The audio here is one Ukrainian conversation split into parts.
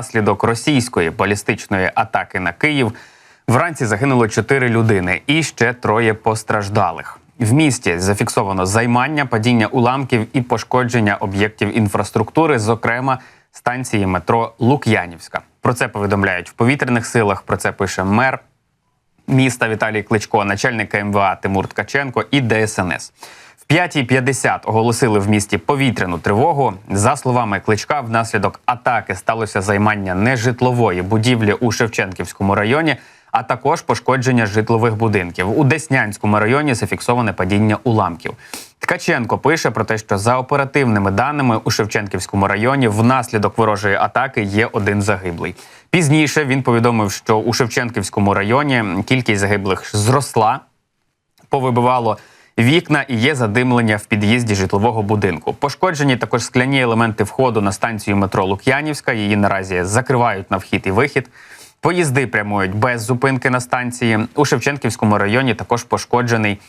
внаслідок російської балістичної атаки на Київ. Вранці загинуло чотири людини і ще троє постраждалих. В місті зафіксовано займання, падіння уламків і пошкодження об'єктів інфраструктури, зокрема станції метро Лук'янівська. Про це повідомляють в повітряних силах. Про це пише мер міста Віталій Кличко, начальник МВА Тимур Ткаченко і ДСНС. В 5.50 оголосили в місті повітряну тривогу. За словами Кличка, внаслідок атаки сталося займання нежитлової будівлі у Шевченківському районі, а також пошкодження житлових будинків. У Деснянському районі зафіксоване падіння уламків. Ткаченко пише про те, що за оперативними даними у Шевченківському районі внаслідок ворожої атаки є один загиблий. Пізніше він повідомив, що у Шевченківському районі кількість загиблих зросла повибивало вікна і є задимлення в під'їзді житлового будинку. Пошкоджені також скляні елементи входу на станцію метро Лук'янівська. Її наразі закривають на вхід і вихід. Поїзди прямують без зупинки на станції. У Шевченківському районі також пошкоджений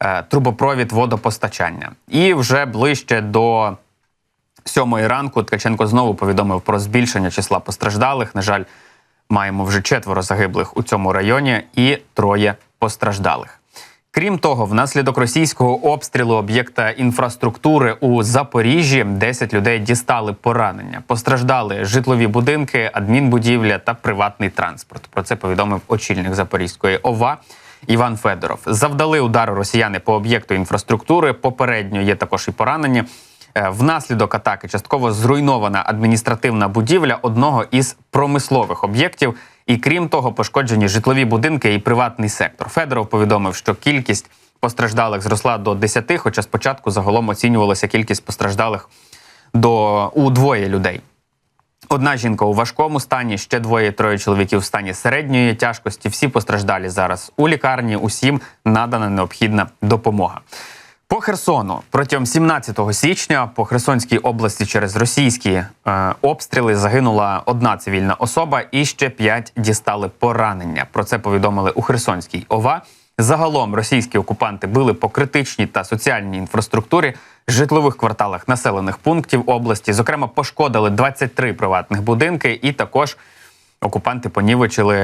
е, трубопровід водопостачання. І вже ближче до сьомої ранку Ткаченко знову повідомив про збільшення числа постраждалих. На жаль, маємо вже четверо загиблих у цьому районі і троє постраждалих. Крім того, внаслідок російського обстрілу об'єкта інфраструктури у Запоріжжі 10 людей дістали поранення. Постраждали житлові будинки, адмінбудівля та приватний транспорт. Про це повідомив очільник Запорізької ОВА Іван Федоров. Завдали удару росіяни по об'єкту інфраструктури. Попередньо є також і поранені. Е, Внаслідок атаки частково зруйнована адміністративна будівля одного із промислових об'єктів. І крім того, пошкоджені житлові будинки і приватний сектор. Федоров повідомив, що кількість постраждалих зросла до 10, хоча спочатку загалом оцінювалася кількість постраждалих до у двоє людей. Одна жінка у важкому стані, ще двоє троє чоловіків в стані середньої тяжкості. Всі постраждалі зараз у лікарні. Усім надана необхідна допомога. По Херсону протягом 17 січня по Херсонській області через російські е, обстріли загинула одна цивільна особа, і ще п'ять дістали поранення. Про це повідомили у Херсонській ОВА. Загалом російські окупанти били по критичній та соціальній інфраструктурі житлових кварталах населених пунктів області. Зокрема, пошкодили 23 приватних будинки, і також окупанти понівечили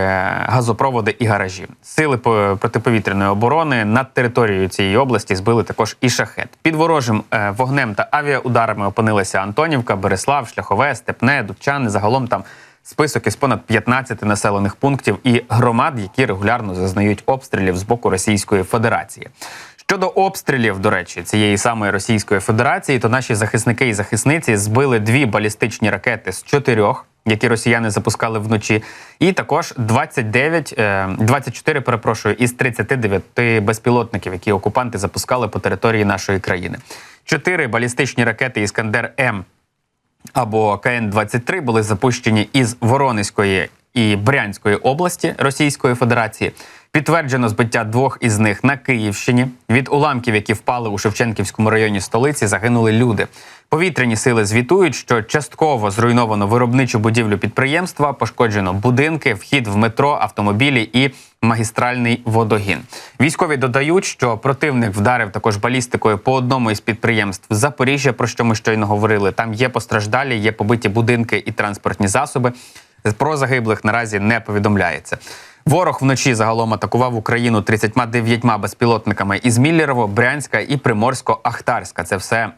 газопроводи і гаражі. Сили по- протиповітряної оборони над територією цієї області збили також і шахет. Під ворожим е, вогнем та авіаударами опинилися Антонівка, Береслав, Шляхове, Степне, Дубчани. Загалом там список із понад 15 населених пунктів і громад, які регулярно зазнають обстрілів з боку Російської Федерації. Щодо обстрілів, до речі, цієї самої Російської Федерації, то наші захисники і захисниці збили дві балістичні ракети з чотирьох, які росіяни запускали вночі, і також 29, е, 24, перепрошую, із 39 безпілотників, які окупанти запускали по території нашої країни. Чотири балістичні ракети Іскандер М або КН-23 були запущені із Воронезької і Брянської області Російської Федерації. Підтверджено збиття двох із них на Київщині. Від уламків, які впали у Шевченківському районі столиці, загинули люди. Повітряні сили звітують, що частково зруйновано виробничу будівлю підприємства, пошкоджено будинки, вхід в метро, автомобілі і магістральний водогін. Військові додають, що противник вдарив також балістикою по одному із підприємств Запоріжжя, про що ми щойно говорили. Там є постраждалі, є побиті будинки і транспортні засоби. Про загиблих наразі не повідомляється. Ворог вночі загалом атакував Україну 39 безпілотниками із Міллєрово, Брянська і Приморсько-Ахтарська. Це все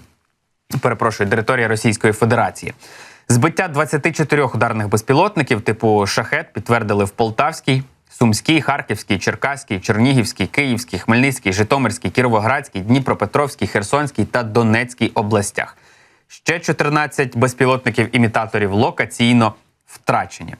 перепрошую, територія Російської Федерації. Збиття 24 ударних безпілотників типу шахет підтвердили в Полтавській, Сумській, Харківській, Черкаській, Чернігівській, Київській, Хмельницькій, Житомирській, Кіровоградській, Дніпропетровській, Херсонській та Донецькій областях. Ще 14 безпілотників імітаторів локаційно втрачені.